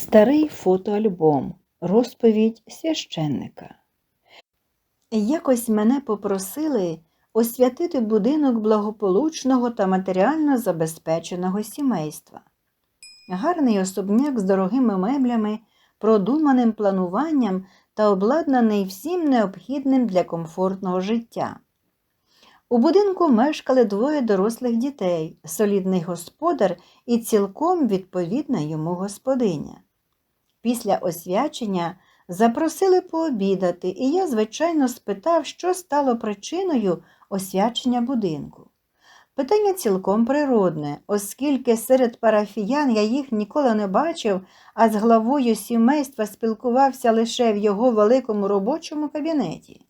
Старий фотоальбом. Розповідь священника. Якось мене попросили освятити будинок благополучного та матеріально забезпеченого сімейства. Гарний особняк з дорогими меблями, продуманим плануванням та обладнаний всім необхідним для комфортного життя. У будинку мешкали двоє дорослих дітей, солідний господар і цілком відповідна йому господиня. Після освячення запросили пообідати, і я, звичайно, спитав, що стало причиною освячення будинку. Питання цілком природне, оскільки серед парафіян я їх ніколи не бачив, а з главою сімейства спілкувався лише в його великому робочому кабінеті.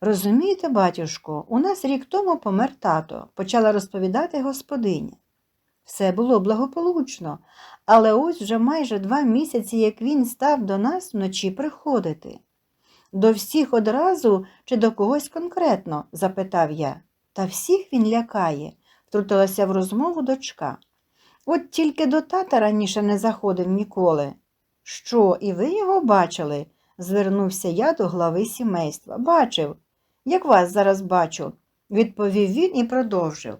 Розумієте, батюшко, у нас рік тому помер тато, почала розповідати господиня. Все було благополучно, але ось вже майже два місяці, як він став до нас вночі приходити. До всіх одразу чи до когось конкретно? запитав я. Та всіх він лякає, втрутилася в розмову дочка. От тільки до тата раніше не заходив ніколи. Що, і ви його бачили? звернувся я до глави сімейства. Бачив, як вас зараз бачу, відповів він і продовжив.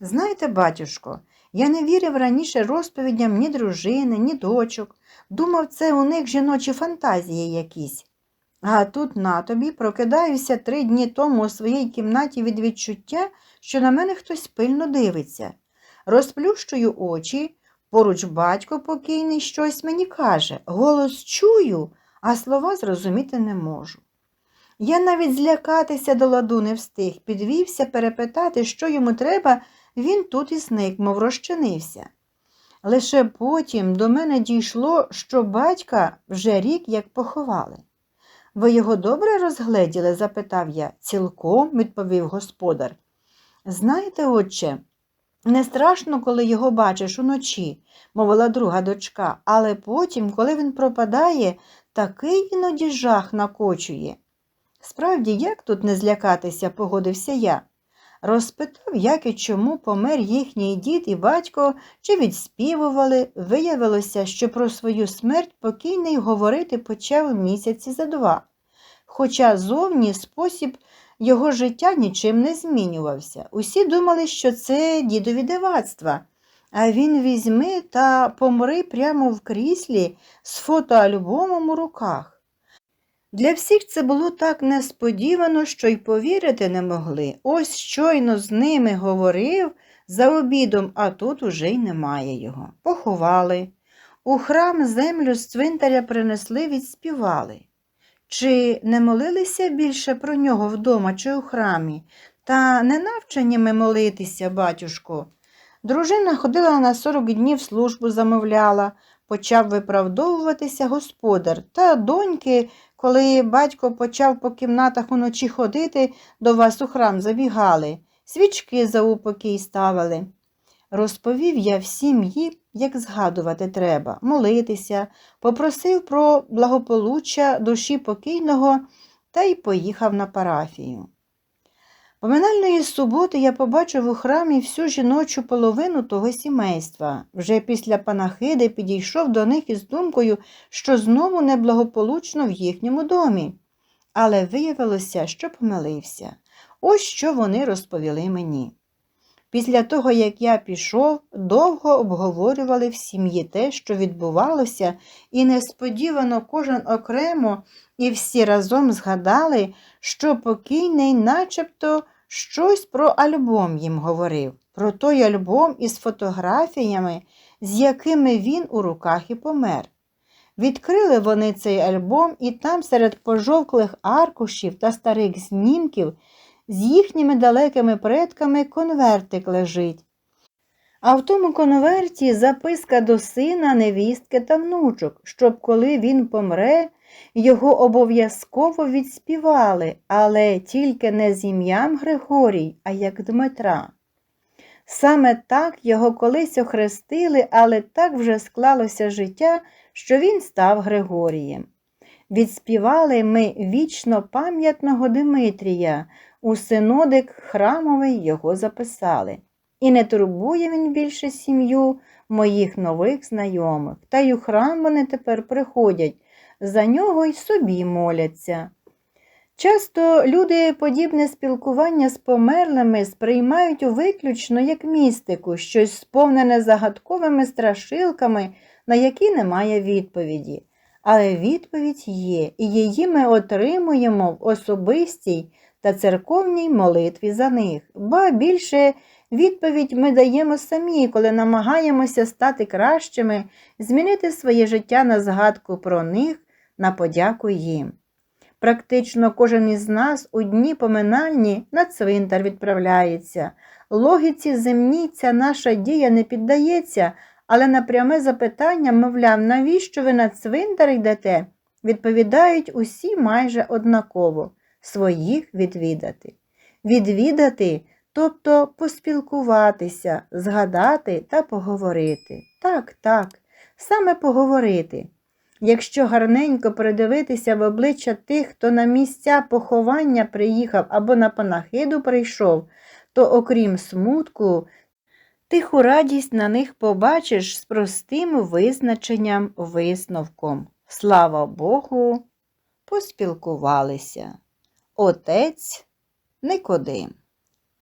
Знаєте, батюшко, я не вірив раніше розповідям ні дружини, ні дочок. Думав, це у них жіночі фантазії якісь. А тут на тобі прокидаюся три дні тому у своїй кімнаті від відчуття, що на мене хтось пильно дивиться. Розплющую очі, поруч батько покійний щось мені каже, голос чую, а слова зрозуміти не можу. Я навіть злякатися до ладу не встиг, підвівся перепитати, що йому треба, він тут і зник, мов розчинився. Лише потім до мене дійшло, що батька вже рік як поховали. Ви його добре розгледіли? запитав я. Цілком, відповів господар. Знаєте, отче, не страшно, коли його бачиш уночі, мовила друга дочка, але потім, коли він пропадає, такий іноді жах накочує. Справді, як тут не злякатися, погодився я. Розпитав, як і чому помер їхній дід і батько, чи відспівували, виявилося, що про свою смерть покійний говорити почав місяці за два. Хоча зовні спосіб його життя нічим не змінювався. Усі думали, що це дідові дивацтва, а він візьми та помри прямо в кріслі з фотоальбомом у руках. Для всіх це було так несподівано, що й повірити не могли. Ось щойно з ними говорив за обідом, а тут уже й немає його. Поховали. У храм землю з цвинтаря принесли, відспівали. Чи не молилися більше про нього вдома чи у храмі, та не навчені молитися, батюшко. Дружина ходила на сорок днів службу замовляла, почав виправдовуватися господар, та доньки коли батько почав по кімнатах уночі ходити, до вас у храм забігали, свічки за упокій ставили. Розповів я всім їм, як згадувати треба, молитися, попросив про благополуччя душі покійного та й поїхав на парафію. Поминальної суботи я побачив у храмі всю жіночу половину того сімейства. Вже після панахиди підійшов до них із думкою, що знову неблагополучно в їхньому домі. Але виявилося, що помилився. Ось що вони розповіли мені. Після того, як я пішов, довго обговорювали в сім'ї те, що відбувалося, і несподівано кожен окремо і всі разом згадали, що покійний начебто щось про альбом їм говорив, про той альбом із фотографіями, з якими він у руках і помер. Відкрили вони цей альбом, і там серед пожовклих аркушів та старих знімків з їхніми далекими предками конвертик лежить. А в тому конверті записка до сина, невістки та внучок, щоб коли він помре, його обов'язково відспівали, але тільки не з ім'ям Григорій, а як Дмитра. Саме так його колись охрестили, але так вже склалося життя, що він став Григорієм. Відспівали ми вічно пам'ятного Димитрія, у синодик храмовий його записали. І не турбує він більше сім'ю, моїх нових знайомих, та й у храм вони тепер приходять, за нього й собі моляться. Часто люди подібне спілкування з померлими сприймають виключно як містику, щось сповнене загадковими страшилками, на які немає відповіді. Але відповідь є, і її ми отримуємо в особистій та церковній молитві за них. Ба більше відповідь ми даємо самі, коли намагаємося стати кращими, змінити своє життя на згадку про них, на подяку їм. Практично кожен із нас у дні поминальні на цвинтар відправляється. Логіці земній ця наша дія не піддається, але на пряме запитання, мовляв, навіщо ви на цвинтар йдете, відповідають усі майже однаково своїх відвідати. Відвідати, тобто поспілкуватися, згадати та поговорити. Так, так, саме поговорити. Якщо гарненько придивитися в обличчя тих, хто на місця поховання приїхав або на панахиду прийшов, то окрім смутку, тиху радість на них побачиш з простим визначенням висновком. Слава Богу, поспілкувалися. Отець Никодим.